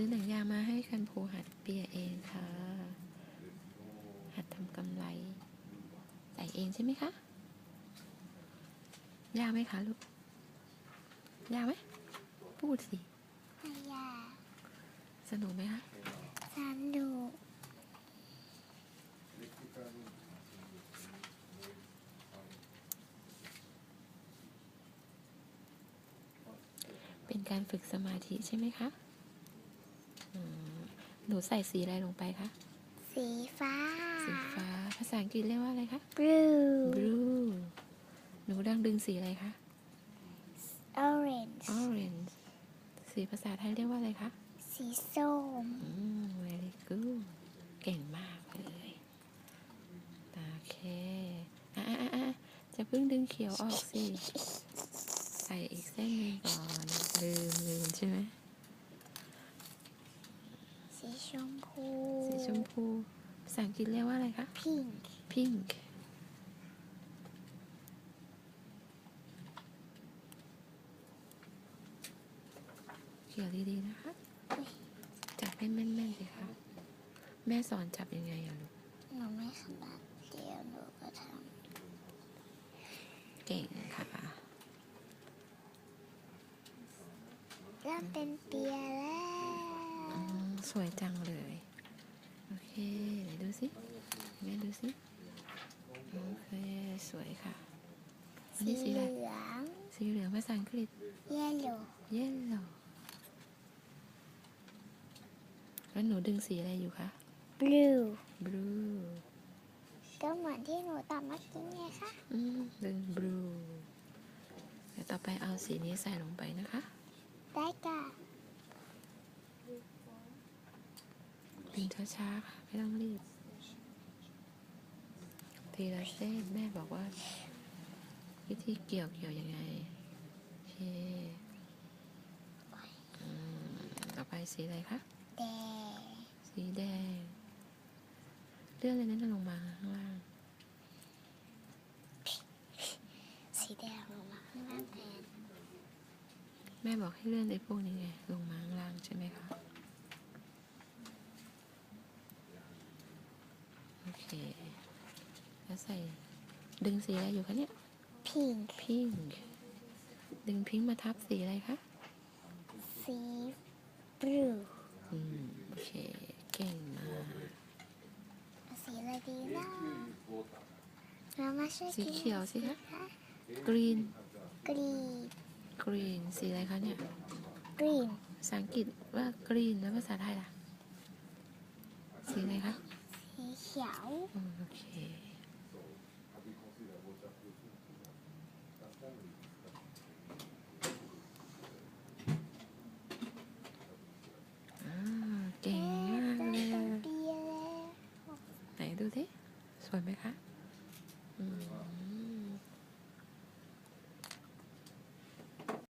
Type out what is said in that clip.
ซื้อหนังยางมาให้กันภูหัดเปียเองค่ะ หัดทำกำไร ใส่เองใช่ไหมคะ ยากไหมคะลูก ยากไหม พูดสิไม่ยากสนุกไหมคะสนุกเป็นการฝึกสมาธิใช่ไหมคะอืม หนูใส่สีอะไรลงไปคะ สีฟ้า สีฟ้า ภาษาอังกฤษเรียกว่าอะไรคะ blue blue หนูดังดึงสีอะไรคะ orange orange สีภาษาไทยเรียกว่าอะไรคะ สีส้ม อืม very good เก่งมากเลย โอเค อะอะอะอะจะเพิ่งดึงเขียวออกสิ ใส่อีกเส้นหนึ่งก่อน ลืมลืมใช่ไหม สีชมพู สีชม พูภาษาอังกฤษเรียกว่าอะไรคะ pink pink เขียวดีๆนะคะ จับให้แม่นๆสิคะแม่สอนจับยังไงอะลูกหนูไม่ขนาดเดียวหนูก็ทเก่งค่ะำเริ่มเป็นเปียแล้วอืมสวยจังเลย โอเค ไหนดูสิ แม่ ดูสิโอเคสวยค่ะ อันสีนี้สีเหอะไรลืองสีเหลืองภาษาอังกฤษ yellow yellow แล้วหนูดึงสีอะไรอยู่คะ blue blue ก็เหมือนที่หนูตอบเมื่อกี้ไงคะ อืมดึง blue เดี๋ยวต่อไปเอาสีนี้ใส่ลงไปนะคะ ได้ค่ะ ดึงช้าๆค่ะไม่ต้องรีบ ทีละเส้นแม่บอกว่า วิธีเกี่ยวเกี่ยวยังไงเคต่อไปสีอะไรคะแดงสีแดง เลื่อนเลยนั้นลงมาข้างล่าง สีแดงลงมาข้างล่างแทนแม่บอกให้เลื่อนไอ้พวกนี้ไงลงมาข้างล่างใช่ไหมคะโอเค ใส่ ดึงสีอะไรอยู่คะเนี่ย pink พิงค์ดึงพิงค์มาทับสีอะไรคะสี blue อืมโอเคเก่งมากเอาสีอะไรดีนะเรามาช่วยสีกินเขียวสิคะคะกรีนกรีนกรีนสีอะไรคะเนี่ยกรีนภาษาอังกฤษว่ากรีนแล้วภาษาไทยล่ะ สีอะไรคะ สีเขียวอืมโอเค อ่าเก่งมากได้เลยเป็นอะเปียแล้ว ไหนดูสิสวยไหมคะอืม